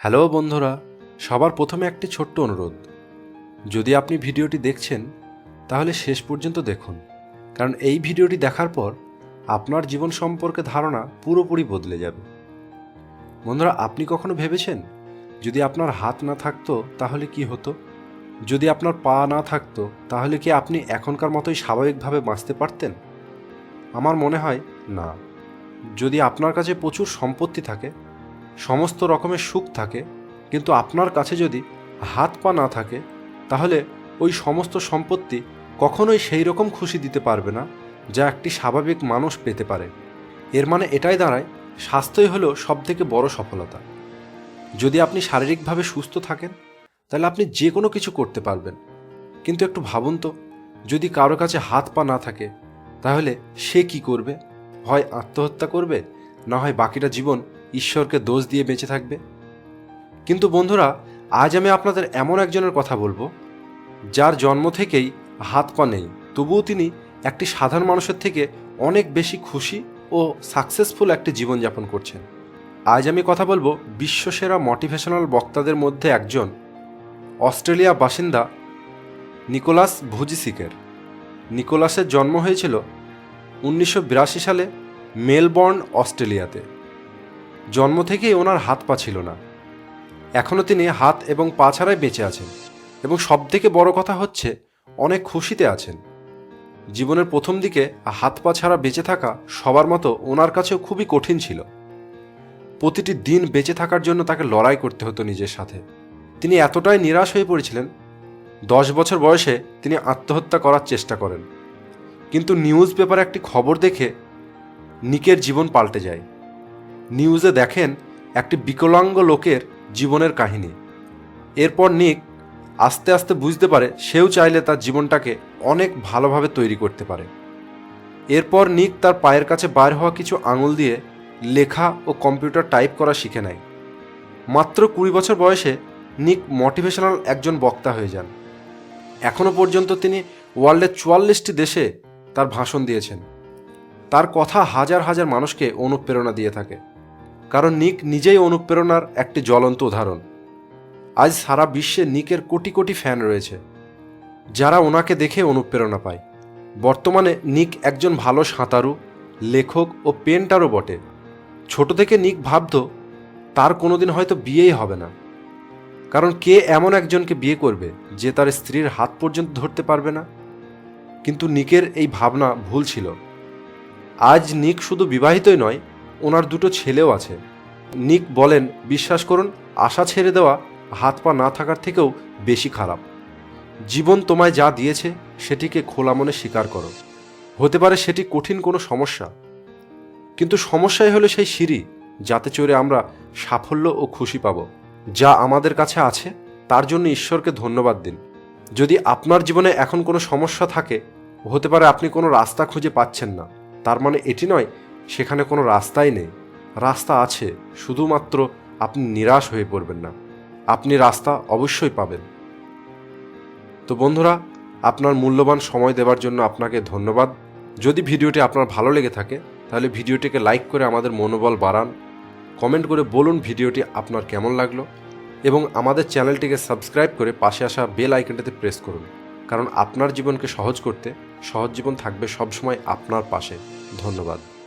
Hello বন্ধুরা, সবার প্রথমে একটি ছোট্ট অনুরোধ। যদি আপনি ভিডিওটি দেখছেন, তাহলে শেষ পর্যন্ত দেখুন। কারণ এই ভিডিওটি দেখার পর আপনার জীবন সম্পর্কে ধারণা পুরোপুরি বদলে যাবে। বন্ধুরা, আপনি কখনো ভেবেছেন, যদি আপনার হাত না থাকতো তাহলে কি হতো? যদি আপনার পা না থাকতো, তাহলে কি আপনি এখনকার মতোই স্বাভাবিকভাবে বাঁচতে পারতেন? আমার মনে হয় না। যদি আপনার কাছে প্রচুর সম্পত্তি থাকে সমস্ত রকমের সুখ থাকে, কিন্তু আপনার কাছে যদি হাত পা না থাকে, তাহলে ওই সমস্ত সম্পত্তি কখনোই সেই রকম খুশি দিতে পারবে না, যা একটি স্বাভাবিক মানুষ পেতে পারে। এর মানে এটাই দাঁড়ায়, স্বাস্থ্যই হলো সবথেকে বড় সফলতা। যদি আপনি শারীরিকভাবে সুস্থ থাকেন, তাহলে আপনি যে কোনো কিছু করতে পারবেন। কিন্তু একটু ভাবুন তো, যদি কারও কাছে হাত পা না থাকে, তাহলে সে কি করবে? হয় আত্মহত্যা করবে, না হয় বাকিটা জীবন ঈশ্বরকে দোষ দিয়ে বেঁচে থাকবে? কিন্তু বন্ধুরা, আজ আমি আপনাদের এমন একজনের কথা বলব, যার জন্ম থেকেই হাত পা নেই। তবুও তিনি একটি সাধারণ মানুষের থেকে অনেক বেশি খুশি ও সাকসেসফুল একটি জীবনযাপন করছেন। আজ আমি কথা বলব বিশ্বসেরা মোটিভেশনাল বক্তাদের মধ্যে একজন অস্ট্রেলিয়া বাসিন্দা নিকোলাস ভুজিসিকের। নিকোলাসের জন্ম হয়েছিল উনিশশো বিরাশি সালে মেলবর্ন, অস্ট্রেলিয়াতে। জন্ম থেকেই ওনার হাত পা ছিল না। এখনও তিনি হাত এবং পা ছাড়াই বেঁচে আছেন এবং সবথেকে বড় কথা হচ্ছে, অনেক খুশিতে আছেন। জীবনের প্রথম দিকে হাত পা ছাড়া বেঁচে থাকা সবার মতো ওনার কাছেও খুবই কঠিন ছিল। প্রতিটি দিন বেঁচে থাকার জন্য তাকে লড়াই করতে হতো নিজের সাথে। তিনি এতটাই নিরাশ হয়ে পড়েছিলেন, দশ বছর বয়সে তিনি আত্মহত্যা করার চেষ্টা করেন। কিন্তু নিউজ পেপারে একটি খবর দেখে নিকের জীবন পাল্টে যায়। নিউজে দেখেন একটি বিকলাঙ্গ লোকের জীবনের কাহিনী। এরপর নিক আস্তে আস্তে বুঝতে পারে সেও চাইলে তার জীবনটাকে অনেক ভালোভাবে তৈরি করতে পারে। এরপর নিক তার পায়ের কাছে বাইর হওয়া কিছু আঙুল দিয়ে লেখা ও কম্পিউটার টাইপ করা শিখে নেয়। মাত্র কুড়ি বছর বয়সে নিক মোটিভেশনাল একজন বক্তা হয়ে যান। এখনও পর্যন্ত তিনি ওয়ার্ল্ডের চুয়াল্লিশটি দেশে তার ভাষণ দিয়েছেন। তার কথা হাজার হাজার মানুষকে অনুপ্রেরণা দিয়ে থাকে। কারণ নিক নিজেই অনুপ্রেরণার একটি জ্বলন্ত উদাহরণ। আজ সারা বিশ্বে নিকের কোটি কোটি ফ্যান রয়েছে, যারা ওনাকে দেখে অনুপ্রেরণা পায়। বর্তমানে নিক একজন ভালো সাঁতারু, লেখক ও পেন্টারও বটে। ছোট থেকে নিক ভাবত, তার কোনোদিন হয়তো বিয়েই হবে না। কারণ কে এমন একজনকে বিয়ে করবে যে তার স্ত্রীর হাত পর্যন্ত ধরতে পারবে না? কিন্তু নিকের এই ভাবনা ভুল ছিল। আজ নিক শুধু বিবাহিতই নয় ওনার দুটো ছেলেও আছে। নিক বলেন, বিশ্বাস করুন, আশা ছেড়ে দেওয়া হাত পা না থাকার থেকেও বেশি খারাপ। জীবন তোমায় যা দিয়েছে, সেটিকে খোলা মনে স্বীকার করো। হতে পারে সেটি কঠিন কোনো সমস্যা। কিন্তু সমস্যাই হলো সেই সিঁড়ি, যাতে চড়ে আমরা সাফল্য ও খুশি পাব। যা আমাদের কাছে আছে, তার জন্য ঈশ্বরকে ধন্যবাদ দিন। যদি আপনার জীবনে এখন কোনো সমস্যা থাকে, হতে পারে আপনি কোনো রাস্তা খুঁজে পাচ্ছেন না। তার মানে এটি নয় সেখানে কোনো রাস্তাই নেই। রাস্তা আছে, শুধুমাত্র আপনি নিরাশ হয়ে পড়বেন না। আপনি রাস্তা অবশ্যই পাবেন। তো বন্ধুরা, আপনার মূল্যবান সময় দেওয়ার জন্য আপনাকে ধন্যবাদ। যদি ভিডিওটি আপনার ভালো লেগে থাকে, তাহলে ভিডিওটিকে লাইক করে আমাদের মনোবল বাড়ান। কমেন্ট করে বলুন ভিডিওটি আপনার কেমন লাগল এবং আমাদের চ্যানেলটিকে সাবস্ক্রাইব করে পাশে আসা বেল আইকনটাতে প্রেস করুন। কারণ আপনার জীবনকে সহজ করতে সহজ জীবন থাকবে সবসময় আপনার পাশে। ধন্যবাদ।